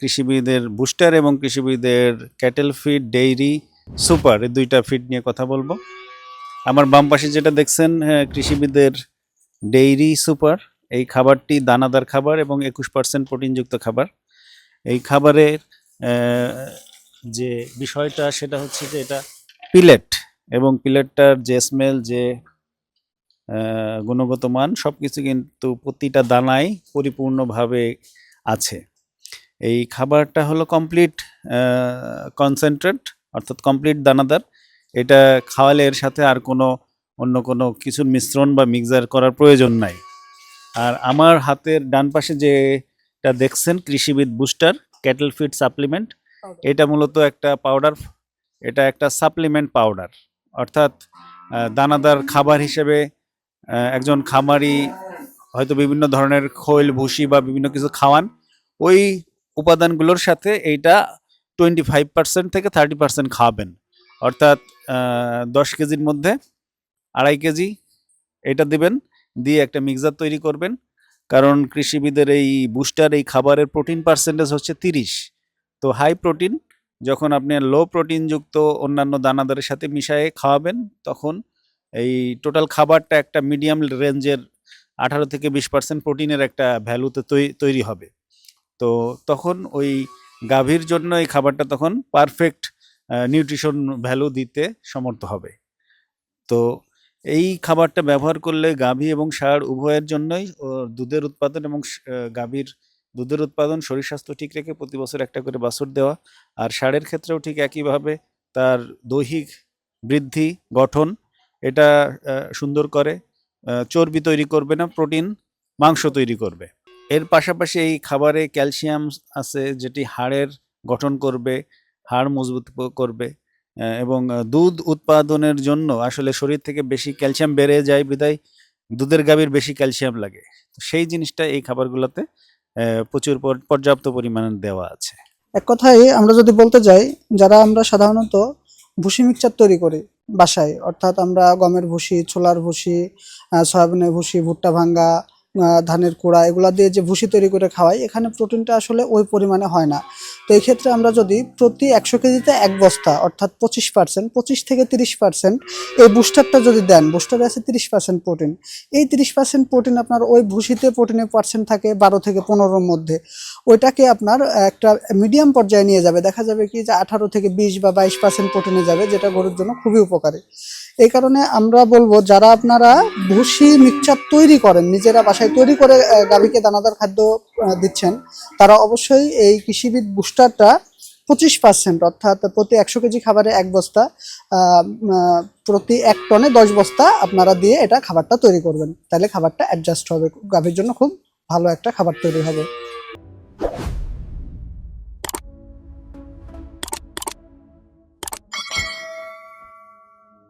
কৃষিবিদের booster এবং কৃষিবিদের cattle feed, dairy, super, এই দুইটা ফিড নিয়ে কথা বলব। আমার বাম পাশে যেটা দেখছেন কৃষিবিদের ডেইরি, সুপার, এই খাবারটি দানাদার খাবার এবং একুশ পার্সেন্ট প্রোটিনযুক্ত খাবার। এই খাবারের যে বিষয়টা, সেটা হচ্ছে যে এটা পিলেট এবং পিলেটটার যে স্মেল যে গুণগত মান সব কিছু কিন্তু প্রতিটা দানায় পরিপূর্ণভাবে আছে। এই খাবারটা হলো কমপ্লিট কনসেন্ট্রেট অর্থাৎ কমপ্লিট দানাদার। এটা খাওয়ালে এর সাথে আর কোনো অন্য কোনো কিছুর মিশ্রণ বা মিক্সার করার প্রয়োজন নাই। আর আমার হাতের ডান পাশে যেটা দেখছেন কৃষিবিদ বুস্টার ক্যাটেল ফিড সাপ্লিমেন্ট এটা মূলত একটা পাউডার এটা একটা সাপ্লিমেন্ট পাউডার অর্থাৎ দানাদার খাবার হিসেবে একজন খামারি হয়তো বিভিন্ন ধরনের খৈল ভুসি বা বিভিন্ন কিছু খাওয়ান। ওই উপাদানগুলোর সাথে এইটা টোয়েন্টি ফাইভ পার্সেন্ট থেকে থার্টি পার্সেন্ট খাওয়াবেন অর্থাৎ দশ কেজির মধ্যে আড়াই কেজি এটা দিবেন, দিয়ে একটা মিক্সার তৈরি করবেন। কারণ কৃষিবিদের এই বুস্টার এই খাবারের প্রোটিন পার্সেন্টেজ হচ্ছে তিরিশ। তো হাই প্রোটিন যখন আপনি লো প্রোটিনযুক্ত অন্যান্য দানাদারের সাথে মিশিয়ে খাওয়াবেন, তখন এই টোটাল খাবারটা একটা মিডিয়াম রেঞ্জের আঠারো থেকে বিশ পার্সেন্ট প্রোটিনের একটা ভ্যালুতে তৈরি হবে। তো তখন ওই গাভীর জন্য এই খাবারটা তখন পারফেক্ট নিউট্রিশন ভ্যালু দিতে সমর্থ হবে। তো এই খাবারটা ব্যবহার করলে গাভী এবং ষাঁড় উভয়ের জন্যই দুধের উৎপাদন এবং গাভীর দুধের উৎপাদন শরীর স্বাস্থ্য ঠিক রেখে প্রতি বছর একটা করে বাছুর দেওয়া আর ষাঁড়ের ক্ষেত্রেও ঠিক একইভাবে তার দৈহিক বৃদ্ধি, গঠন এটা সুন্দর করে চর্বি তৈরি করবে না, প্রোটিন, মাংস তৈরি করবে। এর পাশাপাশি এই খাবারে ক্যালসিয়াম আছে যেটি হাড়ের গঠন করবে, হাড় মজবুত করবে এবং দুধ উৎপাদনের জন্য আসলে শরীর থেকে বেশি ক্যালসিয়াম বেড়ে যায় বিদায়, দুধের গাভীর বেশি ক্যালসিয়াম লাগে। তো সেই জিনিসটা এই খাবারগুলোতে প্রচুর পর- পর্যাপ্ত পরিমাণে দেওয়া আছে। এক কথায় আমরা যদি বলতে যাই, যারা আমরা সাধারণত ভুসি মিক্সচার তৈরি করি বাসায়, অর্থাৎ আমরা গমের ভুসি, ছোলার ভুসি সয়াবিনের ভুসি, ভুট্টা ভাঙ্গা ধানের কুড়া, এগুলো দিয়ে যে ভুসি তৈরি করে খাওয়াই, এখানে প্রোটিনটা আসলে ওই পরিমাণে হয় না। তো এই ক্ষেত্রে আমরা যদি প্রতি একশো কেজিতে এক বস্তা, অর্থাৎ পঁচিশ পার্সেন্ট পঁচিশ থেকে তিরিশ পার্সেন্ট এই বুস্টারটা যদি দেন বুস্টারে আছে তিরিশ পার্সেন্ট প্রোটিন এই তিরিশ পার্সেন্ট প্রোটিন আপনার ওই ভুসিতে প্রোটিনের পার্সেন্ট থাকে বারো থেকে পনেরোর মধ্যে। ওইটাকে আপনার একটা মিডিয়াম পর্যায়ে নিয়ে যাবে। দেখা যাবে কি যে আঠারো থেকে বিশ বা বাইশ পার্সেন্ট প্রোটিনে যাবে, যেটা গরুর জন্য খুবই উপকারী। এই কারণে আমরা বলব, যারা আপনারা ভুসি মিক্সচার তৈরি করেন, নিজেরা বাসায় তৈরি করে গাভীকে দানাদার খাদ্য দিচ্ছেন, তারা অবশ্যই এই কৃষিবিদ বুস্টারটা পঁচিশ পার্সেন্ট অর্থাৎ প্রতি একশো কেজি খাবারে এক বস্তা প্রতি এক টনে দশ বস্তা আপনারা দিয়ে এটা খাবারটা তৈরি করবেন। তাহলে খাবারটা অ্যাডজাস্ট হবে। গাভীর জন্য খুব ভালো একটা খাবার তৈরি হবে।